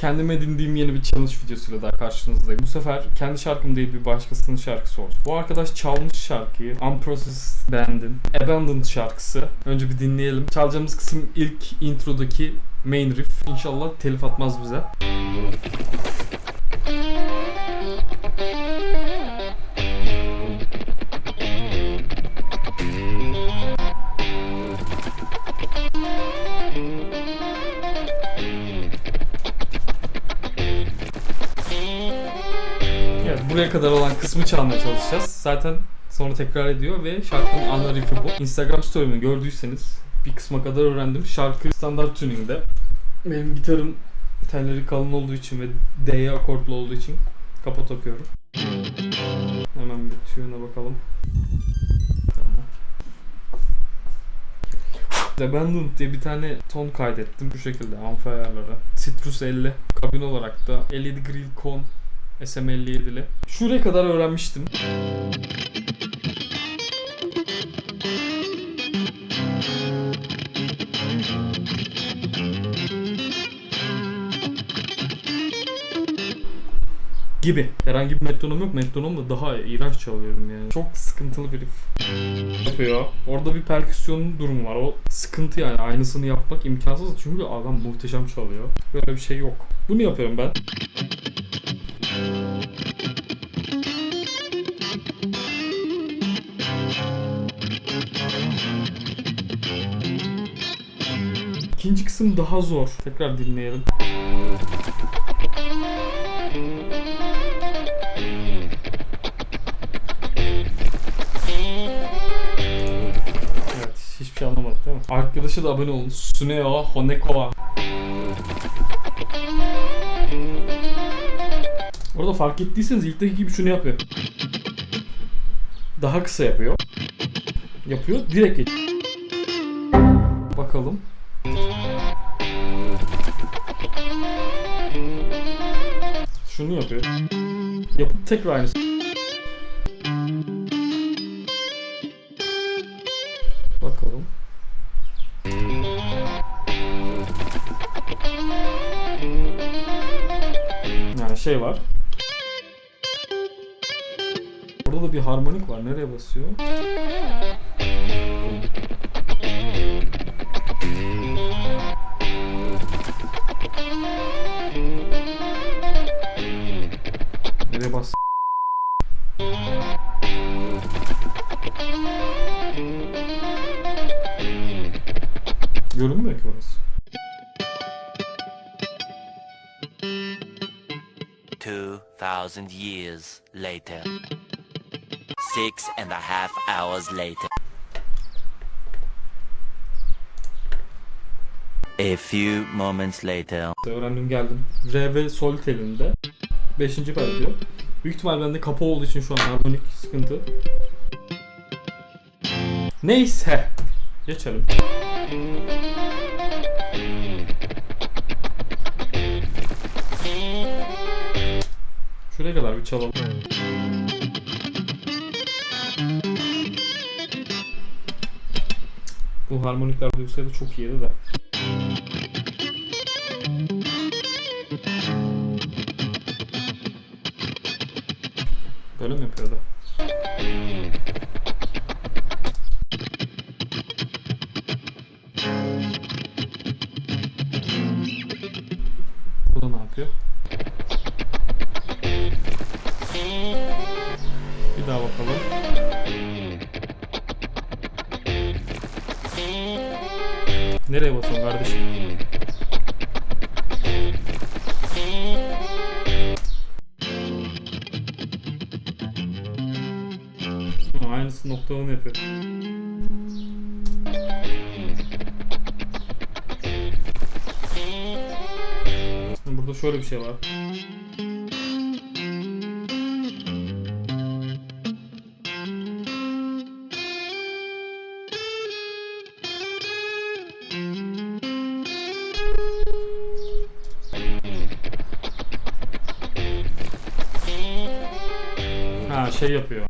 kendime edindiğim yeni bir challenge videosuyla daha karşınızdayım. Bu sefer kendi şarkım değil bir başkasının şarkısı olacak. Bu arkadaş çalmış şarkıyı. Unprocessed Band'in Abandoned şarkısı. Önce bir dinleyelim. Çalacağımız kısım ilk introdaki main riff. İnşallah telif atmaz bize. Kadar olan kısmı çalmaya çalışacağız. Zaten sonra tekrar ediyor ve şarkının ana riffi bu. Instagram story'imi gördüyseniz bir kısma kadar öğrendim. Şarkı standart tuning'de. Benim gitarım telleri kalın olduğu için ve D'ye akortlu olduğu için kapa takıyorum. Hemen bir tune'a bakalım. Abandoned diye bir tane ton kaydettim bu şekilde amfi ayarları. Citrus 50 kabin olarak da 57 Grill Con SM57'li. Şuraya kadar öğrenmiştim. gibi. Herhangi bir metronom yok. Metronomla daha iğrenç çalıyorum yani. Çok sıkıntılı bir riff yapıyor. Orada bir perküsyon durumu var. O sıkıntı yani. Aynısını yapmak imkansız. Çünkü adam muhteşem çalıyor. Böyle bir şey yok. Bunu yapıyorum ben. İkinci kısım daha zor. Tekrar dinleyelim. Evet, hiçbir şey anlamadık değil mi? Arkadaşı da abone olun. Suneo Honekoa. Orada fark ettiyseniz ilkteki gibi şunu yapıyor. Daha kısa yapıyor. Yapıyor, direkt geç. Bakalım. Şunu yapıyor. Yapıp tekrar aynısı. Bakalım. Yani şey var. Bir harmonik var. Nereye basıyor? Nereye bas? Görünmüyor ki orası. Two thousand years later. Six and a half hours later. A few moments later. Öğrendim geldim. Re ve sol telinde. Beşinci pay diyor. Büyük ihtimal bende kapı olduğu için şu an harmonik sıkıntı. Neyse. Geçelim. Şuraya kadar bir çalalım. Bu harmonikler duysaydı çok iyiydi de. Böyle mi yapıyordu? Bu ne yapıyor? Bir daha bakalım. Nereye basıyorsun kardeşim? Hı, Aynısı noktalama yapıyor. Burada şöyle bir şey var. Ha şey yapıyor.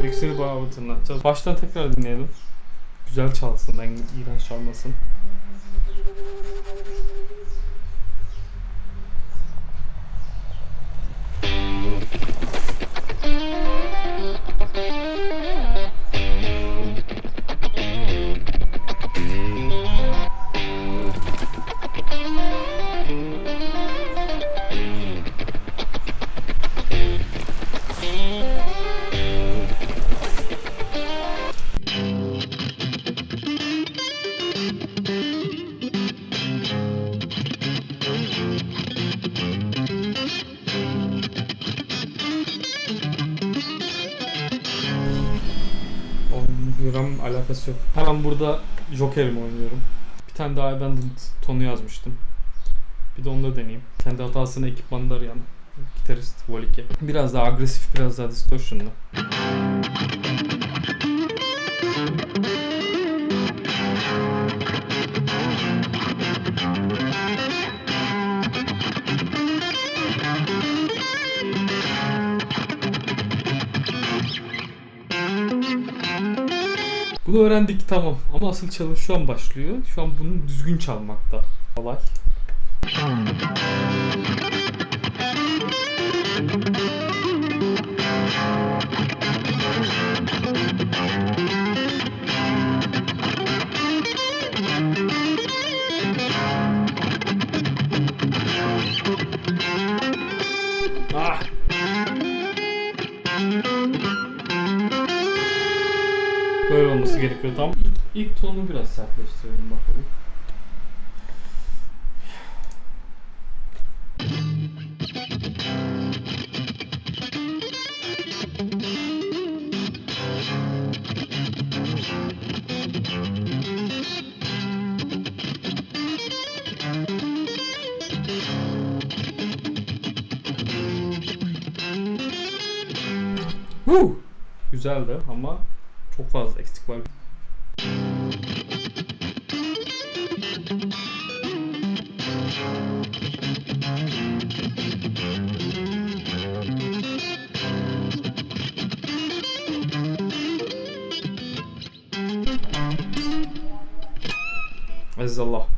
Bu ikisini bayağı tırnatacağız. Baştan tekrar dinleyelim. Güzel çalsın, ben iğrenç çalmasın. Gram alakası yok. Hemen burada Joker'imi oynuyorum. Bir tane daha Abandoned tonu yazmıştım. Bir de da deneyeyim. Kendi hatasını ekipmanda arayan gitarist Volike. Biraz daha agresif, biraz daha distortion'lı. Bunu öğrendik tamam ama asıl challenge şu an başlıyor. Şu an bunu düzgün çalmakta. Olay. Ah! Böyle olması gerekiyor. Tam ilk, ilk tonu biraz sertleştirelim bakalım. Woo! Güzeldi ama çok fazla eksik var. Aziz Allah.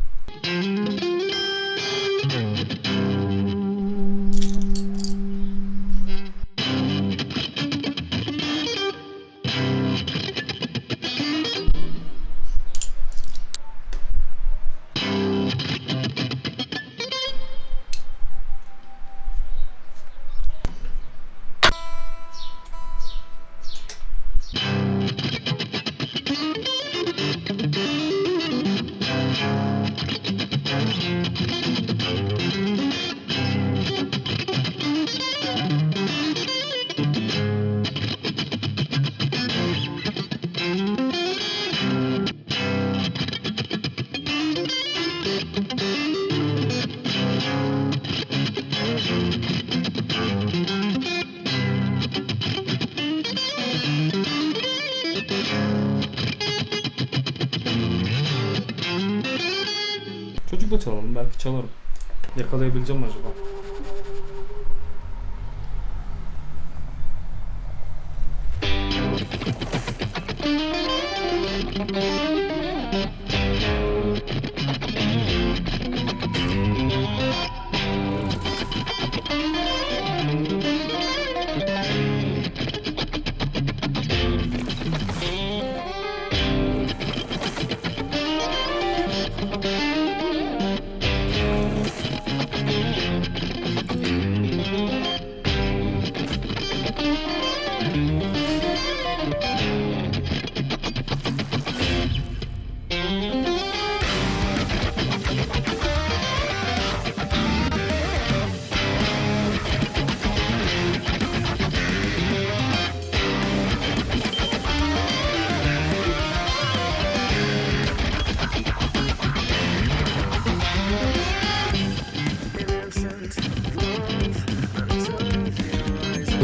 Çocukla çalalım belki çalarım. Yakalayabileceğim acaba?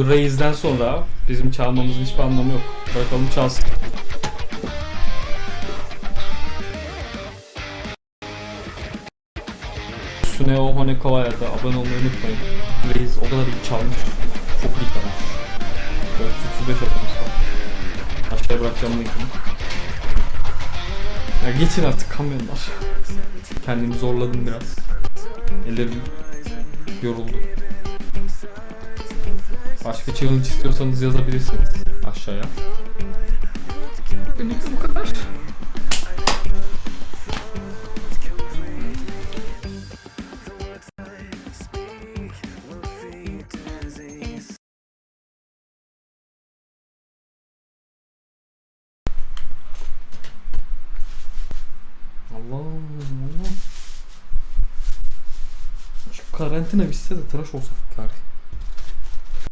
Bu sonra bizim çalmamızın hiçbir anlamı yok. Bırakalım çalsın. Suneo Honekawa'ya da abone olmayı unutmayın. Reis o kadar iyi çalmış. Çok iyi çalmış. 435 atmış var. Aşağıya bırakacağım linkini. Ya geçin artık kamyonlar. Kendimi zorladım biraz. Ellerim yoruldu. Başka challenge istiyorsanız yazabilirsiniz aşağıya. Bugünlük bu kadar. Allah Allah. Şu karantina bitse de tıraş olsak gari.